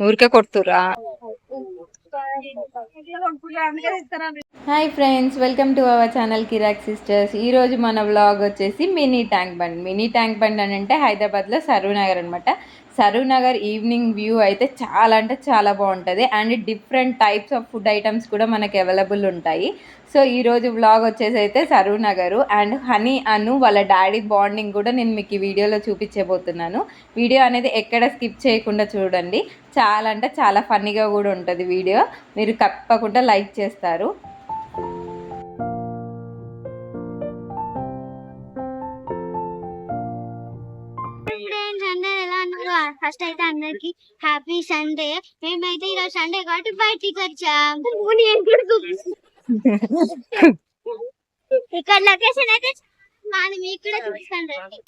ఊరికే కొడుతురా hi friends welcome to our channel Kiraak sisters ఈరోజు మన వ్లాగ్ వచ్చేసి mini tank bund. Mini tank bund అని అంటే హైదరాబాద్లో సరూనగర్ నగర్ అనమాట సరూనగర్ ఈవినింగ్ వ్యూ అయితే చాలా అంటే చాలా బాగుంటుంది. And different types of food items కూడా మనకి అవైలబుల్ ఉంటాయి. సో ఈ రోజు వ్లాగ్ వచ్చేసి అయితే సరూనగర్ అండ్ హనీ అను వాళ్ళ డాడీ బాండింగ్ కూడా నేను మీకు ఈ వీడియోలో చూపించబోతున్నాను. వీడియో అనేది ఎక్కడ స్కిప్ చేయకుండా చూడండి. చాలా అంటే చాలా ఫన్నీగా కూడా ఉంటుంది వీడియో మీరు తప్పకుండా లైక్ చేస్తారు. ఫస్ట్ అయితే అందరికి హ్యాపీ సండే మేమైతే ఈరోజు సండే కాబట్టి బయటికి వచ్చాం ఇక్కడ లొకేషన్ అయితే మనం మీకు కూడా చూపిస్తాను రండి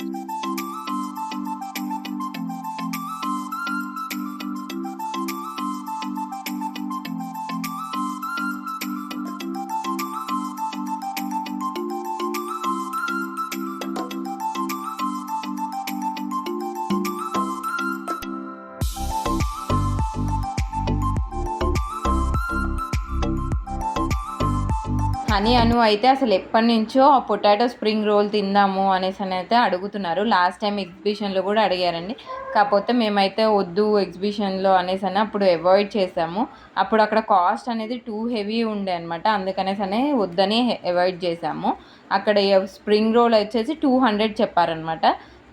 హనీ అను అయితే అసలు ఎప్పటి నుంచో ఆ పొటాటో స్ప్రింగ్ రోల్ తిందాము అనేసి అని అయితే అడుగుతున్నారు. లాస్ట్ టైం ఎగ్జిబిషన్లో కూడా అడిగారండి. కాకపోతే మేమైతే వద్దు ఎగ్జిబిషన్లో అనేసి అని అప్పుడు అవాయిడ్ చేసాము. అప్పుడు అక్కడ కాస్ట్ అనేది టూ హెవీ ఉండే అనమాట అందుకనేసి అనే వద్దని అవాయిడ్ చేసాము. అక్కడ స్ప్రింగ్ రోల్ వచ్చేసి టూ హండ్రెడ్ చెప్పారనమాట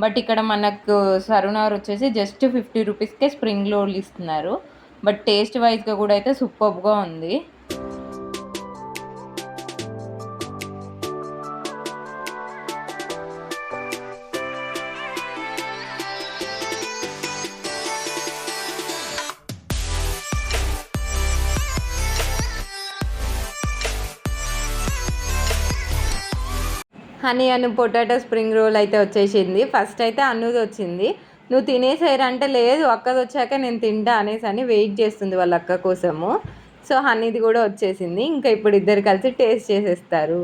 బట్ ఇక్కడ మనకు సరుణార్ వచ్చేసి జస్ట్ ఫిఫ్టీ రూపీస్కే స్ప్రింగ్ రోల్ ఇస్తున్నారు. బట్ టేస్ట్ వైజ్గా కూడా అయితే సూపర్గా ఉంది. Honey Anu potato spring roll అయితే వచ్చేసింది. ఫస్ట్ అయితే అన్నది వచ్చింది. నువ్వు తినేసేరంటే లేదు అక్కది వచ్చాక నేను తింటా అనేసి అని వెయిట్ చేస్తుంది వాళ్ళ అక్క కోసము. సో హనీది కూడా వచ్చేసింది. ఇంకా ఇప్పుడు ఇద్దరు కలిసి టేస్ట్ చేసేస్తారు.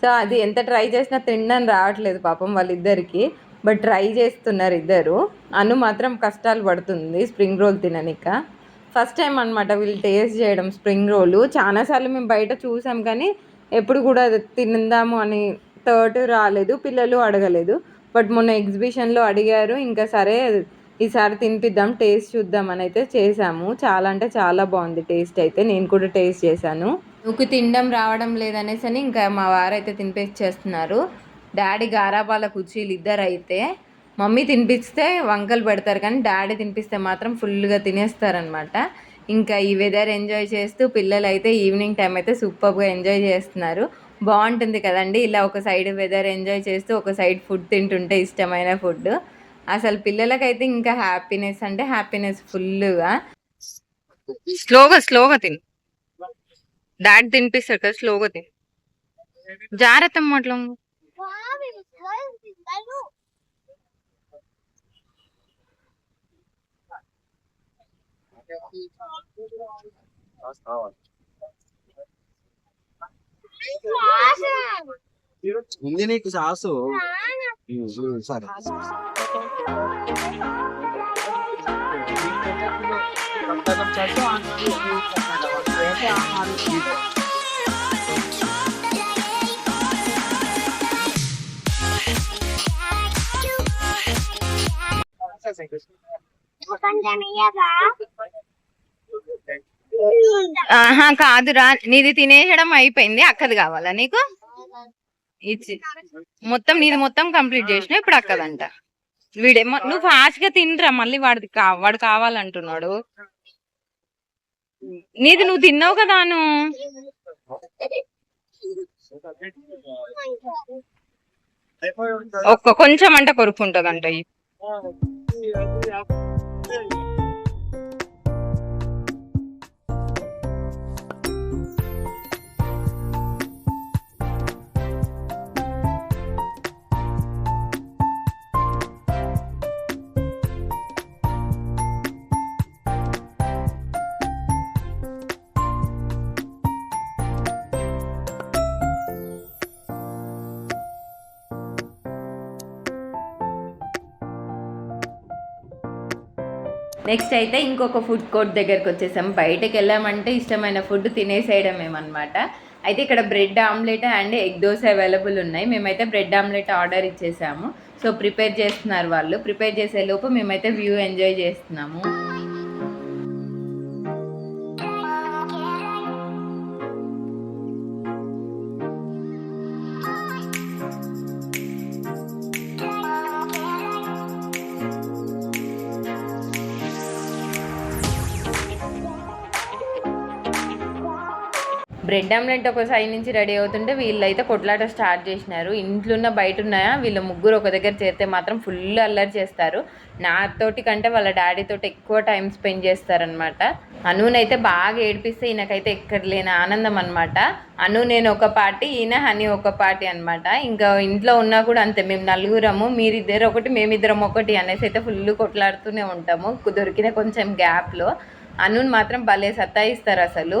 సో అది ఎంత ట్రై చేసినా తినడం రావట్లేదు పాపం వాళ్ళిద్దరికి. బట్ ట్రై చేస్తున్నారు ఇద్దరు. అను మాత్రం కష్టాలు పడుతుంది స్ప్రింగ్ రోల్ తిననిక. ఫస్ట్ టైం అనమాట వీళ్ళు టేస్ట్ చేయడం స్ప్రింగ్ రోలు. చాలాసార్లు మేము బయట చూసాం కానీ ఎప్పుడు కూడా అది తిందాము అని థర్డ్ రాలేదు పిల్లలు అడగలేదు. బట్ మొన్న ఎగ్జిబిషన్లో అడిగారు ఇంకా సరే ఈసారి తినిపిద్దాం టేస్ట్ చూద్దాం అని అయితే చేసాము చాలా అంటే చాలా బాగుంది టేస్ట్ అయితే నేను కూడా టేస్ట్ చేశాను. నువ్వు తినడం రావడం లేదనేసి అని ఇంకా మా వారైతే తినిపించేస్తున్నారు. డాడీ గారాబాల కుర్చీలు ఇద్దరు అయితే మమ్మీ తినిపిస్తే వంకలు పెడతారు కానీ డాడీ తినిపిస్తే మాత్రం ఫుల్గా తినేస్తారనమాట ఇంకా ఈ వెదర్ ఎంజాయ్ చేస్తూ పిల్లలు అయితే ఈవినింగ్ టైం అయితే సూపర్గా ఎంజాయ్ చేస్తున్నారు. బాగుంటుంది కదండి ఇలా ఒక సైడ్ వెదర్ ఎంజాయ్ చేస్తూ ఒక సైడ్ ఫుడ్ తింటుంటే ఇష్టమైన ఫుడ్ అసలు పిల్లలకైతే ఇంకా హ్యాపీనెస్ అంటే హ్యాపీనెస్ ఫుల్గా స్లోగా స్లోగా తిను. డాడ్ తినిపిస్తారు కదా స్లోగా తిను. జాగ్రత్త అట్లా. ఉంది నీకు సాసు? సరే. కొంచెం ఇయ్యగా ఆహా కాదురా. నీది తినేయడం అయిపోయింది. అక్కది కావాలా నీకు? ఇచ్చి. మొత్తం నీది మొత్తం కంప్లీట్ చేసిన ఇప్పుడు అక్కదంట. వీడే నువ్వు ఫాస్ట్గా తినరా. మళ్ళీ వాడిది వాడు కావాలంటున్నాడు. నీది నువ్వు తిన్నావు కదా ఒక్క కొంచెం అంటే కొరుకుంటదంట నెక్స్ట్ అయితే ఇంకొక ఫుడ్ కోర్ట్ దగ్గరకు వచ్చేసాం. బయటకు వెళ్ళామంటే ఇష్టమైన ఫుడ్ తినేసేయడమేమన్నమాట. అయితే ఇక్కడ bread omelette and egg dosa available ఉన్నాయి. మేమైతే బ్రెడ్ ఆమ్లెట్ ఆర్డర్ ఇచ్చేసాము. సో ప్రిపేర్ చేస్తున్నారు వాళ్ళు. ప్రిపేర్ చేసే లోపు మేమైతే వ్యూ ఎంజాయ్ చేస్తున్నాము. బ్రెడ్ ఆమ్లెట్ ఒక సైడ్ నుంచి రెడీ అవుతుంటే వీళ్ళైతే కొట్లాట స్టార్ట్ చేసినారు. ఇంట్లో ఉన్న బయట ఉన్నాయా వీళ్ళ ముగ్గురు ఒక దగ్గర చేరితే మాత్రం ఫుల్ అల్లరి చేస్తారు. నాతోటి కంటే వాళ్ళ డాడీ తోటి ఎక్కువ టైం స్పెండ్ చేస్తారనమాట అనునైతే బాగా ఏడిపిస్తే ఈయనకైతే ఎక్కడ లేని ఆనందం అనమాట అను నేను ఒక పార్టీ ఈయన హనీ ఒక పార్టీ అనమాట ఇంకా ఇంట్లో ఉన్నా కూడా అంతే మేము నలుగురము మీరిద్దరు ఒకటి మేమిద్దరం ఒకటి అనేసి అయితే ఫుల్ కొట్లాడుతూనే ఉంటాము. దొరికిన కొంచెం గ్యాప్లో. అనుని మాత్రం భలే సత్తాయిస్తారు అసలు.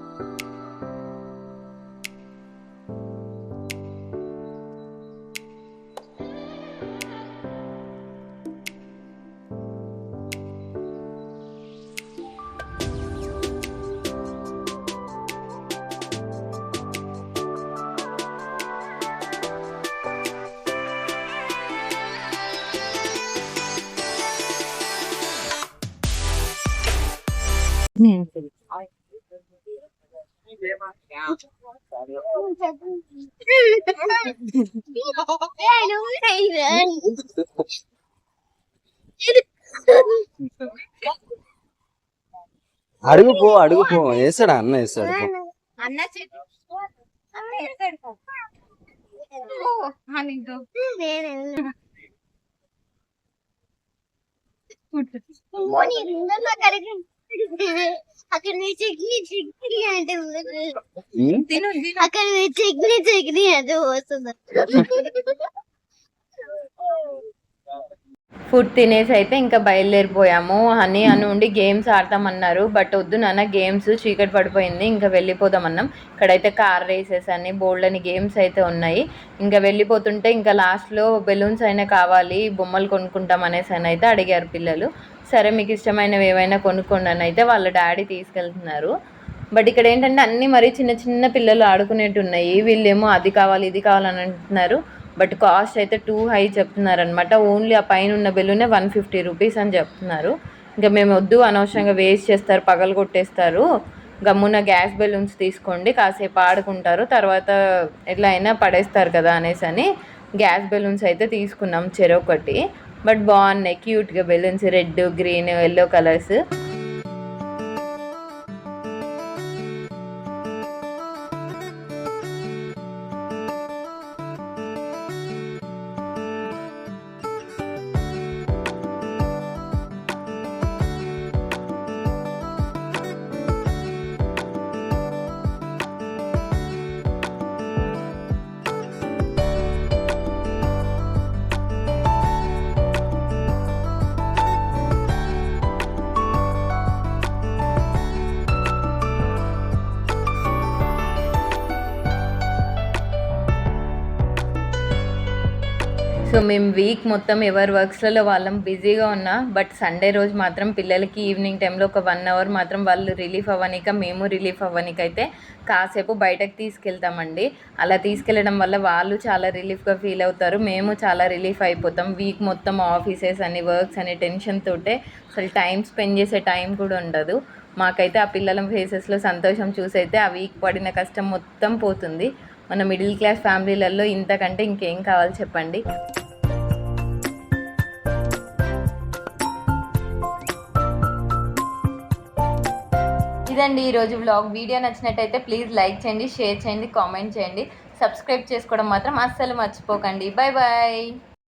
అడుగు పో అడుగు పో వేస్తాడా అన్న వేస్తాడు పో. అన్న వేరే. అక్కడ చట్నీ చట్నీ అంటే? అక్కడ చట్నీ చట్నీ అంటే వస్తుంది. ఫుడ్ తినేసి అయితే ఇంకా బయలుదేరిపోయాము. హనీ అని ఉండి గేమ్స్ ఆడతామన్నారు. బట్ వద్దు నాన్న గేమ్స్ చీకటి పడిపోయింది. ఇంకా వెళ్ళిపోదామన్నాం. ఇక్కడైతే కార్ రేసెస్ అని బోల్డ్ అని గేమ్స్ అయితే ఉన్నాయి. ఇంకా వెళ్ళిపోతుంటే ఇంకా లాస్ట్లో బెలూన్స్ అయినా కావాలి బొమ్మలు కొనుక్కుంటాం అనేసి అని అయితే అడిగారు పిల్లలు. సరే మీకు ఇష్టమైనవి ఏవైనా కొనుక్కోండి అని అయితే వాళ్ళ డాడీ తీసుకెళ్తున్నారు. బట్ ఇక్కడ ఏంటంటే అన్నీ మరీ చిన్న చిన్న పిల్లలు ఆడుకునేట్టు ఉన్నాయి. వీళ్ళేమో అది కావాలి ఇది కావాలని అంటున్నారు. బట్ కాస్ట్ అయితే టూ హై చెప్తున్నారు అనమాట ఓన్లీ ఆ పైన ఉన్న బెలూనే వన్ ఫిఫ్టీ రూపీస్ అని చెప్తున్నారు. ఇంకా మేము వద్దు అనవసరంగా వేస్ట్ చేస్తారు పగలు కొట్టేస్తారు. గమ్మున గ్యాస్ బెలూన్స్ తీసుకోండి కాసేపు ఆడుకుంటారు తర్వాత ఎట్లా అయినా పడేస్తారు కదా అనేసి అని గ్యాస్ బెలూన్స్ అయితే తీసుకున్నాం చెరొకటి. బట్ బాగున్నాయి. క్యూట్గా balloons red green yellow colours మేము వీక్ మొత్తం ఎవరి వర్క్స్లలో వాళ్ళం బిజీగా ఉన్నా బట్ సండే రోజు మాత్రం పిల్లలకి ఈవినింగ్ టైంలో ఒక వన్ అవర్ మాత్రం వాళ్ళు రిలీఫ్ అవ్వనిక మేము రిలీఫ్ అవ్వనికైతే కాసేపు బయటకు తీసుకెళ్తామండి. అలా తీసుకెళ్ళడం వల్ల వాళ్ళు చాలా రిలీఫ్గా ఫీల్ అవుతారు. మేము చాలా రిలీఫ్ అయిపోతాం. వీక్ మొత్తం ఆఫీసెస్ అని వర్క్స్ అని టెన్షన్ తోటే అసలు టైం స్పెండ్ చేసే టైం కూడా ఉండదు. మాకైతే ఆ పిల్లల ఫేసెస్లో సంతోషం చూసైతే ఆ వీక్ పడిన కష్టం మొత్తం పోతుంది. మన మిడిల్ క్లాస్ ఫ్యామిలీలలో ఇంతకంటే ఇంకేం కావాలి చెప్పండి? ఇదండి ఈరోజు వ్లాగ్ వీడియో నచ్చినట్టయితే ప్లీజ్ లైక్ చేయండి షేర్ చేయండి కామెంట్ చేయండి. సబ్స్క్రైబ్ చేసుకోవడం మాత్రం అస్సలు మర్చిపోకండి. Bye bye